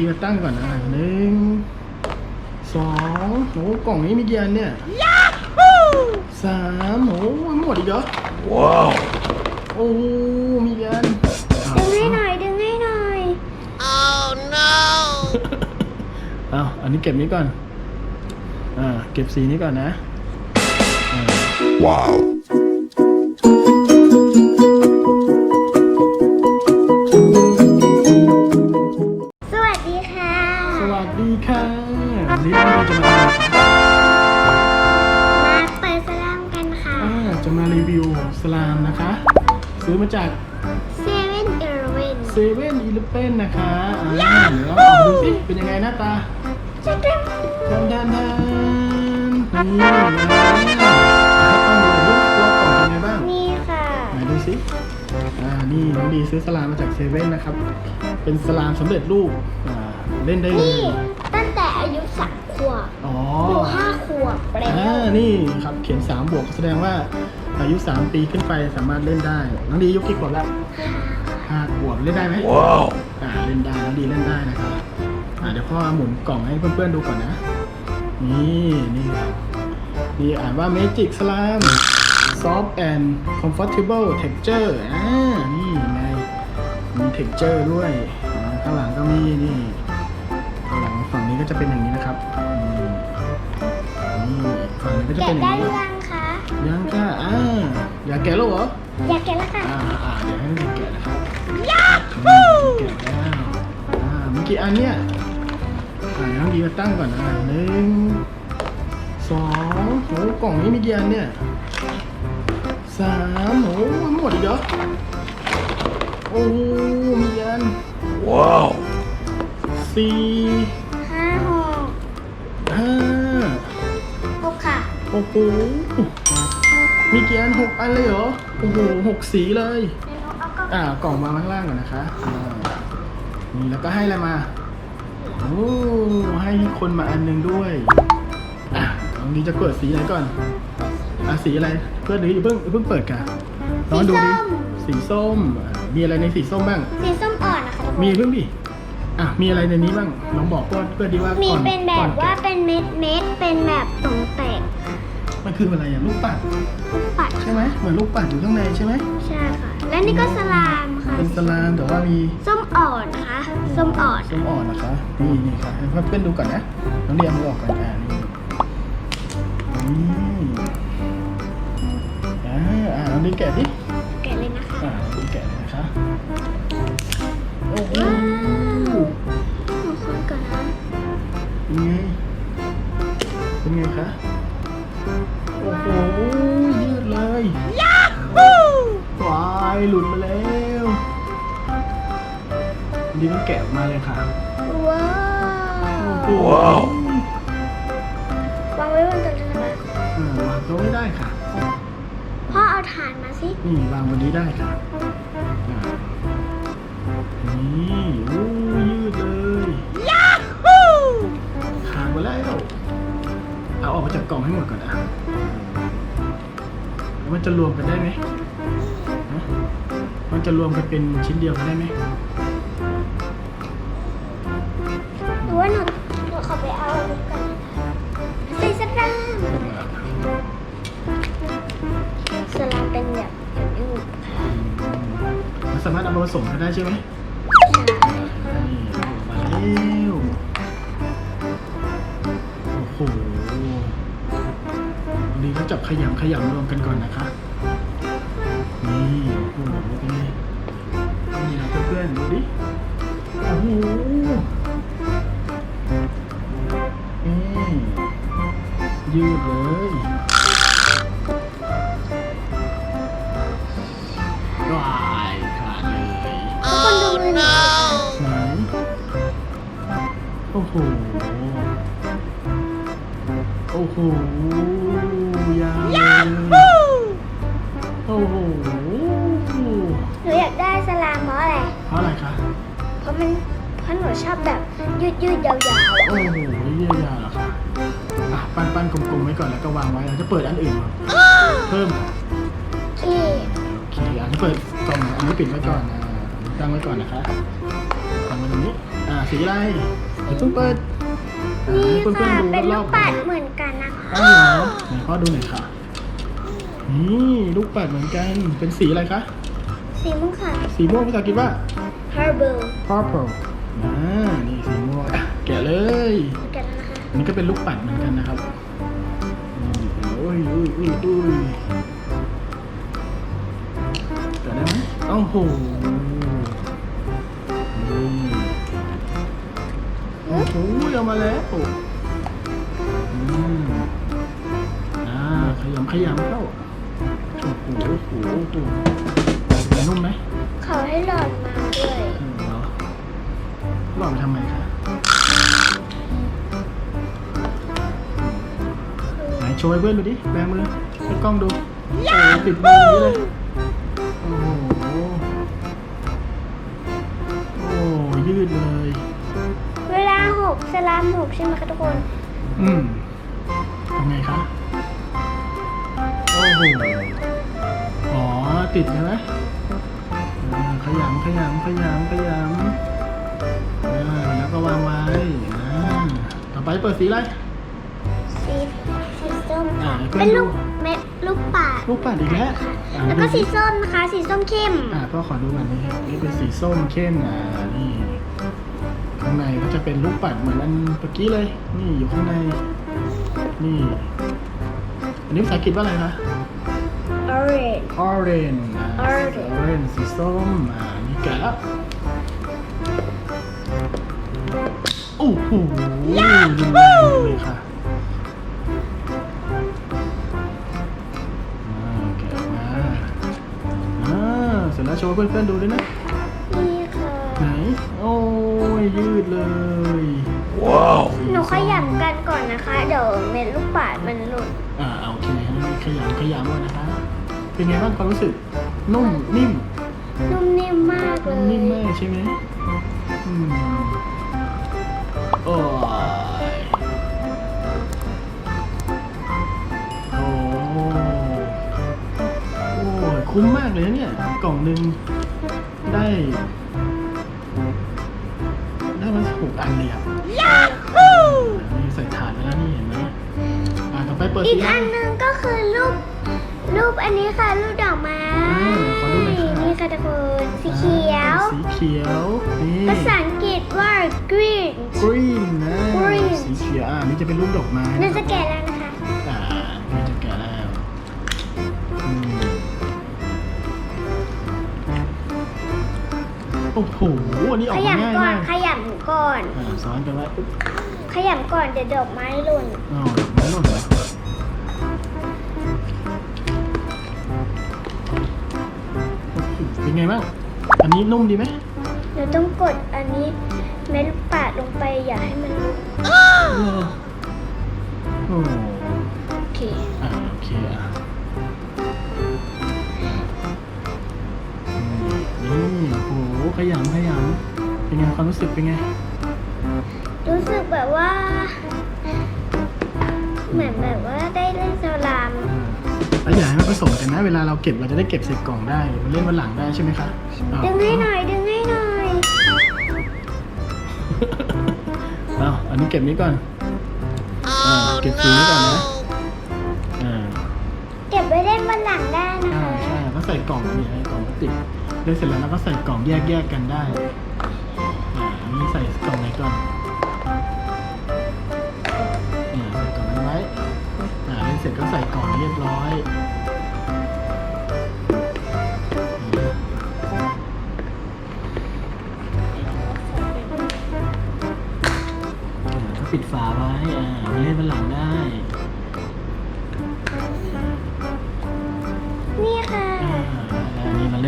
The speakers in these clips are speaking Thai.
ดีมาตั้งก่อนนะหนึ่งสองโอ้กล่องนี้มีกี่อันเนี่ยสามโอ้หมดอีกเหรอว้าวโอ้มีกี่อันอ้าวดึงให้หน่อยดึงให้หน่อยเอาอันนี้เก็บนี้ก่อนอ่าเก็บสีนี้ก่อนนะอ่า Wow. วันนี้เราจะมาทำอะไรครับมาเปิดสลามกันค่ะ อ่าจะมารีวิวสลามนะคะ ซื้อมาจากเซเว่นเอเลเวนเซเว่นอีเลฟเว่นนะคะอ่าเดี๋ยวเราลองดูสิเป็นยังไงหน้าตาจะดึงดันดันดันนี่นะให้ต้องดูดิว่ากล่องเป็นไงบ้างนี่ค่ะ ไหนดูสิอ่านี่น้องดีซื้อสลามมาจากเซเว่นนะครับ เป็นสลามสำเร็จรูปอ่าเล่นได้เลนี่ย อ๋อหนูห้าขวบแล้อ่าวนี่ครับเขียน3บวกแสดงว่าอายุ 3 ปีขึ้นไปสามารถเล่นได้น้องดีอายุกี่ขวบแล้วห้าขวบเล่นได้ไหม Wow. อ่าเล่นได้น้องดีเล่นได้นะครับอ่าเดี๋ยวพ่อหมุนกล่องให้เพื่อนๆดูก่อนนะ นี่นี่ครับนี่อ่านว่า Magic Slam Soft and Comfortable Texture อ่านี่ไงมี texture ด้วยอ่าข้างหลังก็มีนี่ข้างหลังฝั่งนี้ก็จะเป็นอย่างนี้นะครับนี่นี่ฝั่งนี้ ก็จะแกะเป็นอได้ย่างหรืนี้อยังคะยังค่ะอ่าอยากแกะแล้วเหรออยากแกะแล้วค่ะอ่าอ่าเดี๋ยวให้น้องแกะนะครับยาฮูแกะแล้วอ่าเมื่อกี้อันเนี้ยอ่าเดี๋ยวน้องดีมาตั้งก่อนนะหนึ่งสองโอ้กล่องนี้มีกี่อันเนี่ยสามโอ้หมดอีกเหรอโอ้มีกี่อัน Wow. สี่ห้าหกห้าหกค่ะ โอ้โหมีกี่อันหกอันเลยเหรอ โอ้โหหกสีเลยเดี๋ยวหนูเอากล่องอ่ากล่องวางข้างล่างก่อนนะคะอ่านี่แล้วก็ให้อะไรมา โอ้ให้คนมาอันหนึงด้วย อะน้องดีจะเปิดสีไหนก่อน อะสีอะไร เพื่อนหรืออย่าเพิ่งอย่าเพิ่งเปิดกันน้องดูดิ สีส้มอะมีอะไรในสีส้มบ้าง สีส้มอ่อนนะคะทุกคนมีเพิ่งดิ อะ มีอะไรในนี้บ้างน้องบอกเพื่อนเพื่อนดีว่ามีก่อนเป็นแบก่อบนว่าแกะเป็นเม็ดเม็ดๆเป็นแบบตรงแตกมัน คืออะไรอะลูกปัดลูกปัดใช่ไหมเหมือนลูกปัดอยู่ข้างในใช่ไหมใช่ค่ะ และนี่ก็สลามค่ะเป็นสลามแต่ว่ามีส้มอ่อนนะคะส้มอ่อนส้มอ่อนนะคะนี่นี่ค่ะให้เพื่อนๆดูก่อนนะน้องเรียนมือออกก่อนอ่านี่นี่อ่าอ่าน้องดีแกะดิแกะเลยนะคะอ่าน้องดีแกะเลยนะคะโอ้โหว้าวหนูคนก่อนนะเป็นไงเป็นไงคะ โอ้โหยืดเลยยาฮูวายหลุดมาแล้วดีมันแกะออกมาเลยค่ะว้าวโอ้โหว้าววางไว้บนโต๊ะเลยนะคะเออวางโต๊ะไม่ได้ค่ะพ่อเอาถ่านมาสินี่วางบนนี้ได้ค่ะอ่านี่โอ้ยืดเลยยาฮูขาดมาแล้วเอาออกมาจากกล่องให้หมดก่อนอะแล้ว มันจะรวมกันได้ไหมฮะมันจะรวมกันเป็นชิ้นเดียวกันได้ไหมหรือว่าหนูหนูขอไปเอาอันนี้ก่อนใส่สลามสลามเป็นแบบยืดๆค่ะมันสามารถเอามาผสมกันได้ใช่ไหม ขยำขยำรวมกันก่อนนะคะนี่โอ้โหเป็นไงนี่นะเพื่อนๆดูดิโอ้โหอืมยืดเลยว้ายขาดเลยทุกคนดูมือหนูไหนโอ้โห โอ้โห ยาวเลยโอ้โหหนูอยากได้สลามเพราะอะไร เพราะอะไรคะเพราะมันเพราะหนูชอบแบบยืดยืดๆยาวๆอะโอ้โหเยี่ยยาเหรอคะอะปั้นปั้นๆกลมๆไว้ก่อนแล้วก็วางไว้เราจะเปิดอันอื่นมาเพิ่มค่ะที่โอเคอันนี้เปิดกล่องอันนี้ปิดไว้ก่อนอ่าตั้งไว้ก่อนนะคะตั้งไว้ตรงนี้อ่าสีอะไรเดี๋ยวต้องเปิดอ่า นี่ให้เพื่ค่ะอนๆดูเป็นรลูอกบๆปัดเหมือนกันนะคะ อ้าวเหรอไหนพ่อดูหน่อยค่ะนี่ลูกปัดเหมือนกัน เป็นสีอะไรคะ สีม่วงค่ะ สีม่วงภาษาอังกฤษว่า herbal purple อ่านี่สีม่วงอะแกะเลย เหมือนกันนะคะอันนี้ก็เป็นลูกปัดเหมือนกันนะครับอืมโอ้ยอุ้ยอุ้ยอุ้ยแกะได้ไหมโอ้โหนี่ โอ้โหเอามาแล้วอืมอ่าขยำขยำเข้าโอ้โหโอ้โหโอ้โหเป็นนุ่มไหมเขาให้หลอดมาด้วยอืมเหรอหลอดไปทำไมคะไหนโชว์ให้เพื่อนดูดิแบมือให้กล้องดูโอ้โหติดมืออย่างนี้เลยโอ้โหโอ้ยืดเลยเวลาหก สลามหกใช่ไหมคะทุกคน อืมทำไงคะโอ้โหอ๋อ ติดใช่ไหมอ่าขยำขยำขยำขยำอ่าแล้วก็วางไว้อ่าต่อไปเปิดสีอะไร สีสีส้มอ่าเพื่อนเป็นดูลูกเม็ดลูกปัดลูกปัดอีกแล้วอ่าแล้วก็ดูสีส้มนะคะ สีส้มเข้ม อ่าพ่อขอดูก่อนนี่นี่เป็นสีส้มเข้มอ่านี่ข้างในก็ จะเป็นลูกปัดเหมือนอันเมื่อกี้เลย นี่อยู่ข้างใน นี่ อันนี้ภาษาอังกฤษว่าอะไรคะ orange orange อ่า Orange orange สีส้ม อ่า นี่แกะแล้วโอ้โหดูแรงเลยค่ะอ่าแกะออกมาอ่าเสร็จแล้วโชว์เพื่อนๆดูด้วยนะนี่ค่ะไหนโอ้ ยยืดเลยหนูขยำกันก่อนนะคะ เดี๋ยวเม็ดลูกปัดมันหลุด อ่าโอเคให้ขยำขยำด้วยนะคะ เป็นไงบ้างความรู้สึก นุ่มนิ่ม นุ่มนิ่มมากเลย นิ่มมากใช่ไหมอืมโอ้ยโอ้โอ้ยคุ้มมากเลยนะเนี่ย กล่องหนึ่งได้ได้มา หกอันเลยอะนี่ใส่ถาดไปแล้วนี่เห็นไหมอ่าต่อไปเปิดอีสีกอะไรอันหนึงก็คือรูป รูปอันนี้ค่ะ รูปดอกไม้อ่าขอดูหน่อยค่ะนี่ค่ะทุกคนสีเขียว สีเขียวนี่ภาษาอังกฤษว่า green green นะ Green สีเขียวอ่านี่จะเป็นรูปดอกไม้เราจะแกะแล้วนะคะ โอ้โหอันนี้อขอกมาง่ายยำก่อมานกขยำก่อน อ่าซ้อนกันไว้ปุ๊บขยำก่อนเดี๋ยวดอกไม้หล่นอ๋อดอกไม้หล่นแล้วโอ้โหเป็นไงบ้างอันนี้นุ่มดีไหมเราต้องกดอันนี้เม็ดลูกปัดลงไปอย่าให้มันหลุดเออโอ้โอเค อ่าโอเคอะอืมนี่โอ้โห ขยำขยำเป็นไงความรู้สึกเป็นไง รู้สึกแบบว่า เหมือนแบบว่าได้เล่นสลามแล้วอย่าให้มันผสมกันนะ เวลาเราเก็บเราจะได้เก็บใส่กล่องได้มันเล่นวันหลังได้ใช่ไหมคะอ้าวดึงให้หน่อยดึงให้หน่อยอ้าวอันนี้เก็บนี้ก่อนอ่าเก็บสีนี้ก่อนนะอ่าเก็บไว้เล่นวันหลังได้นะอ่าคะใช่ก็ใส่กล่องนี่ให้กล่องพลาสติก เล่นเสร็จแล้วเราก็ใส่กล่องแยกๆกันได้อ่าอันนี้ใส่กล่องไหนก่อนเนี่ยใส่กล่องนั้นไว้อ่าเล่นเสร็จก็ใส่กล่องเรียบร้อยอ่าก็ปิดฝาไว้อ่าไว้เล่นวันหลังได้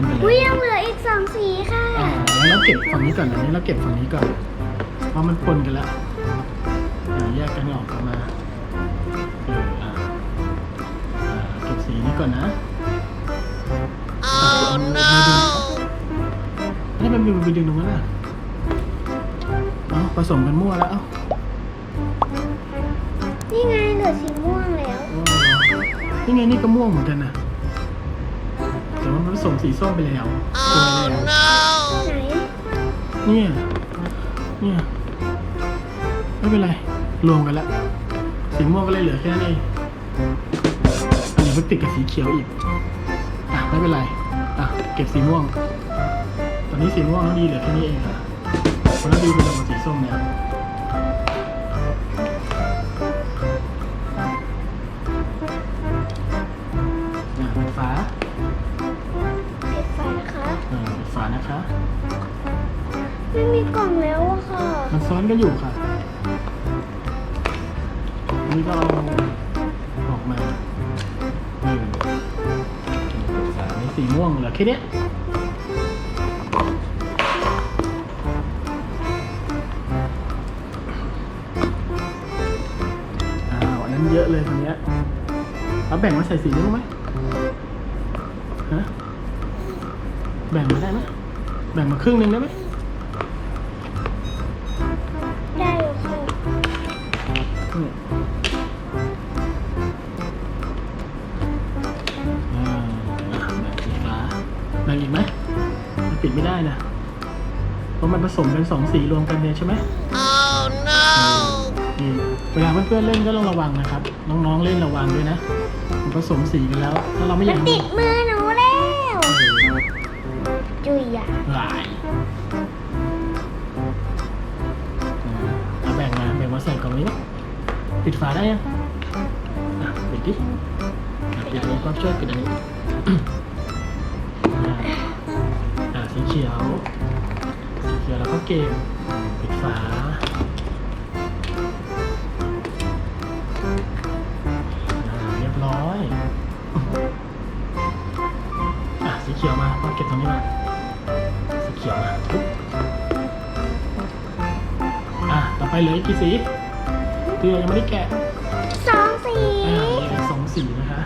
นนี้มาเล่นไปเลอุ้ยยยังเหลืออีกสองสีค่ะอ่าแล้วเราเก็บฝั่งนี้ก่อนอันนี้เราเก็บฝั่งนี้ก่อน เพราะมันปนกันแล้วอ่าแยกกันออกกันมาเอออ่าอ่าเก็บสีนี้ก่อนนะ oh no นี่มันมีมันไปดึงตรงนั้นอะเอาผสมกันมั่วแล้วเอ้านี่ไงเหลือสีม่วงแล้ว นี่ไงนี่ก็ม่วงเหมือนกันนะแต่ ว่ามันผสมสีส้มไปแล้วปนไปแล้วไหนเนี่ย เนี่ย ไม่เป็นไร รวมกันแล้ว สีม่วงก็เลยเหลือแค่นั้นเองอันนี้มันติดกับสีเขียวอีก อะ ไม่เป็นไร อะ เก็บสีม่วง ตอนนี้สีม่วงน้องดีเหลือแค่นี้เองค่ะเพราะน้องดีเป็นลงกับสีส้มแล้ว กันอยู่ค่ะ อันนี้ก็เอาออกมาเออสามในสีม่วงเหลือแค่เนี้ยอ้าวอันนั้นเยอะเลยคนเนี้ยเอาแบ่งมาใส่สีนี้บ้างไหมฮะแบ่งมาได้ไหมแบ่งมาครึ่งหนึ่งได้ไหม นปิดไม่ได้นะเพราะมันผสมเป็นสองสีรวมกันเนี่ยใช่ไหม oh no นี่เวลาเพื่อนๆเล่นก็ต้องระวังนะครับ น้องๆเล่นระวังด้วยนะ มันผสมสีกันแล้ว ถ้าเราไม่อมัยานกติดมือหนูแล้วจุยอะหลายอ่าเอาแบ่งมาแบ่งมาใส่กล่องนี้นะปิดฝาได้ยังอะปิดดิอะปิดอันนี้ก็ช่วยปิดอันนี้อ่าอ่าสี เขียว สีเขียวแล้วก็เกมปิดฝาอ่าเรียบร้อย อะ สีเขียวมาก็เก็บตรงนี้มา สีเขียวมาปุ๊บอะ ต่อไปเหลืออีกกี่สีที่เรายังไม่ได้แกะสองสีอ่าเหลือสองสีนะคะ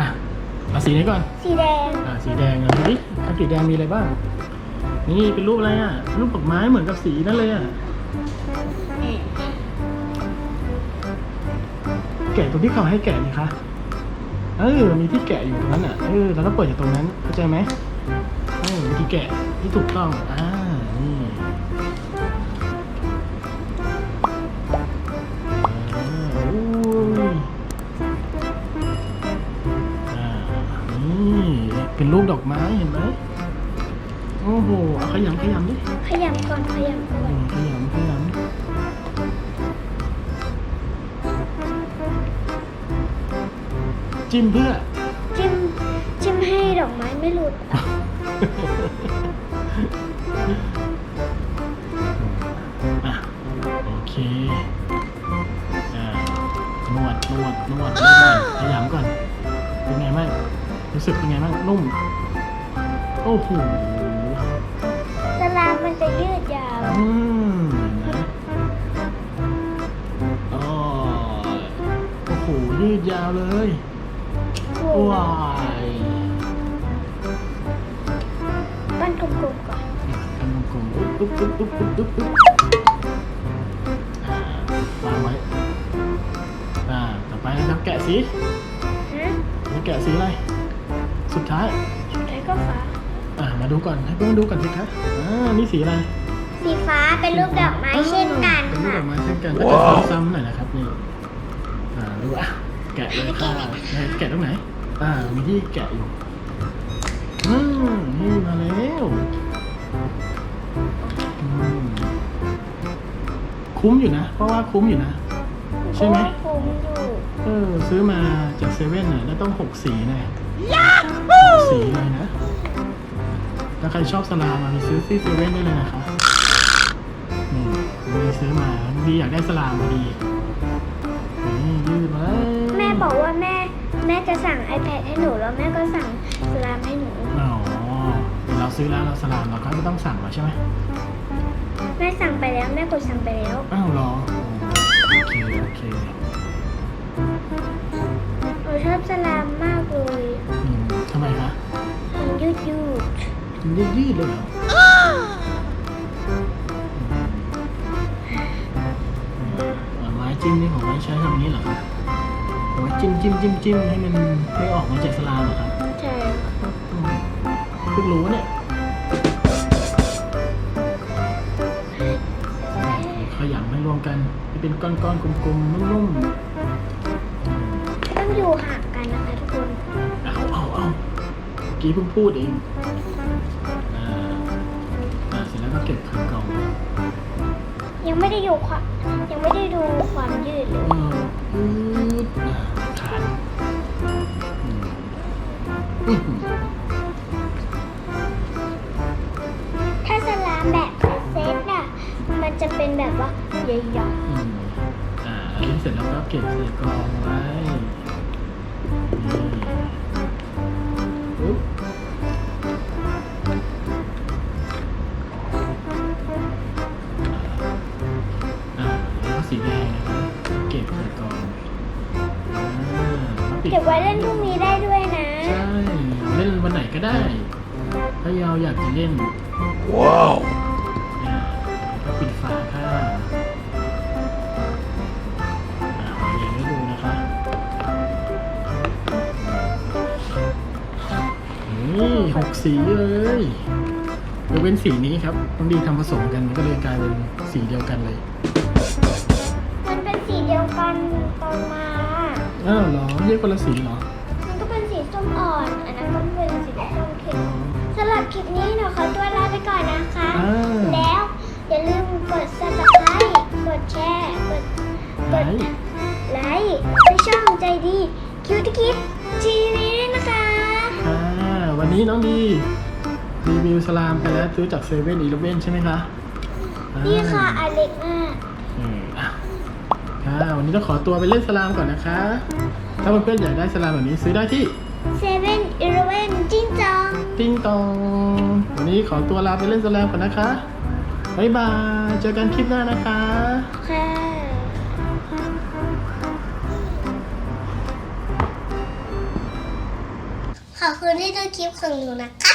อะ เอาสีไหนก่อน สีแดง อ่าสีแดงอะเฮ้ยถ้าสีแดงมีอะไรบ้าง นี่เป็นรูปอะไรอะรูปดอกไม้เหมือนกับสีนั่นเลยอะแกะตรงที่เขาให้แกะนี่คะเออมีที่แกะอยู่ตรงนั้นอะเออแล้วก็เปิดจากตรงนั้นเข้าใจไหมเออวิธีแกะที่ถูกต้องอ่านี่อ่านี่เป็นรูปดอกไม้เห็นไหม โอ้โหเอาขยำขยำดิขยำก่อนขยำก่อน ขยำขยำจิ้มเพื่อ จิ้ม จิ้มให้ดอกไม้ไม่หลุดอะอะโอเคอ่านวดนวดนวดนวดขยำก่อน เป็นไงบ้างรู้สึกเป็นไงบ้างนุ่ม โอ้โหสลามมัน จะยืดยาว อืมเห็นไหมอ๋อโอ้โหยืดยาวเลยว้ายปั้นกลมๆก่อนทำกลมๆอุ๊บอุ๊บอุ๊บอุ๊บอุ๊บอุ๊บอุ๊บอ่าวางไว้อ่าต่อไปนะครับแกะสีฮะนี่แกะสีอะไร สุดท้าย สุดท้ายก็ฟ้า อ่ามาดูก่อนให้เพื่อนดูก่อนสิคะอ่านี่สีอะไรสีฟ้าเป็นรูปดอกไม้เช่นกันเป็นรูปค่ะดอกไม้เช่นกันก็จะซ้ำๆหน่อยนะครับนี่อ่าดูอะแกะเลยค่ะไหนแกะตรงไหน อ่ามีที่แกะอยู่อืมนี่มาแล้วอืมคุ้มอยู่นะ เพราะว่าคุ้มอยู่นะ ใช่ไหม คุ้มอยู่เออซื้อมาจากเซเว่นน่ะแล้วต้องหกสีนะหกสีเลยนะ ถ้าใครชอบสลามมาไปซื้อที่เซเว่นได้เลยนะคะนี่มีซื้อมาดีอยากได้สลามพอดีนี่ยืดมาแล้วแม่บอกว่าแม่แม่จะสั่ง iPad ให้หนูแล้วแม่ก็สั่งสลามให้หนูอ๋อเดี๋ยวเราซื้อแล้วเราสลามเราก็ไม่ต้องสั่งหรอกใช่ไหมแม่สั่งไปแล้วแม่กดสั่งไปแล้วอ้าวเหรอโอเคโอเคหนูชอบสลามมากเลย ยืดยืดเลยเหรออ่าไม้จิ้มนี่ของไม้ใช้ทำอย่างนี้เหรอคะเอาไว้จิ้มจิ้มจิ้มจิ้มให้มันไม่ออกมาจากสลามเหรอครับใช่อืมเพิ่งรู้เนี่ยอ่ายำให้รวมกันให้เป็นก้อนๆกลมๆนุ่มต้ กี้เพิ่งพูดเองอ่าอ่าเสร็จแล้วก็เก็บใส่กล่องยังไม่ได้อยู่ความยังไม่ได้ดูความยืดเลยเอออืดอ่าขาดอืมอื้อหือถ้าสลามแบบเซตอะ มันจะเป็นแบบว่าใหญ่อืมอ่าอันนี้เสร็จแล้วก็เก็บใส่กล่องไว้ แล้วปิดๆเก็บไว้เล่นพรุ่งนี้ได้ด้วยนะ ใช่ เล่นวันไหนก็ได้ ถ้าเราอยากจะเล่น ว้าวอ่าก็ปิดฝาค่ะอ่าเอาอย่างให้ดูนะคะนี่หกสีเลยยกเว้นสีนี้ครับต้องดีทำผสมกันก็เลยกลายเป็นสีเดียวกันเลย มันเป็นสีเดียวกันตอนมา อ้าวเหรอเรียกคนละสีเหรอ มันก็เป็นสีส้มอ่อน อันนั้นก็เป็นสีส้มเข้มสำหรับคลิปนี้หนูขอตัวลาไปก่อนนะคะ อ่า แล้วอย่าลืมกด subscribe กดแชร์ กดไหนไลค์ในช่องใจดีคิวตคิดทีวีด้วยนะคะ อ่าวันนี้น้องดีรีวิวสลามไปแล้วซื้อจากเซเว่นอีเลฟเว่นใช่ไหมคะอ่า นี่ค่ะอเล็กมากอืมอะค่ะ วันนี้ต้องขอตัวไปเล่นสลามก่อนนะคะ ถ้าเพื่อนๆอยากได้สลามแบบนี้ซื้อได้ที่เซเว่นอีเลเว่นจิ้งจองติ้งตอง วันนี้ขอตัวลาไปเล่นสลามก่อนนะคะบ๊ายบาย เจอกันคลิปหน้านะคะค่ะขอบคุณที่ดูคลิปของหนูนะคะ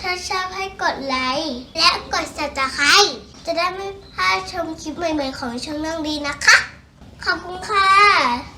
ถ้าชอบให้กดไลค์และกด subscribe จะได้ไม่พลาดชมคลิปใหม่ๆของช่องน้องดีนะคะ ขอบคุณค่ะ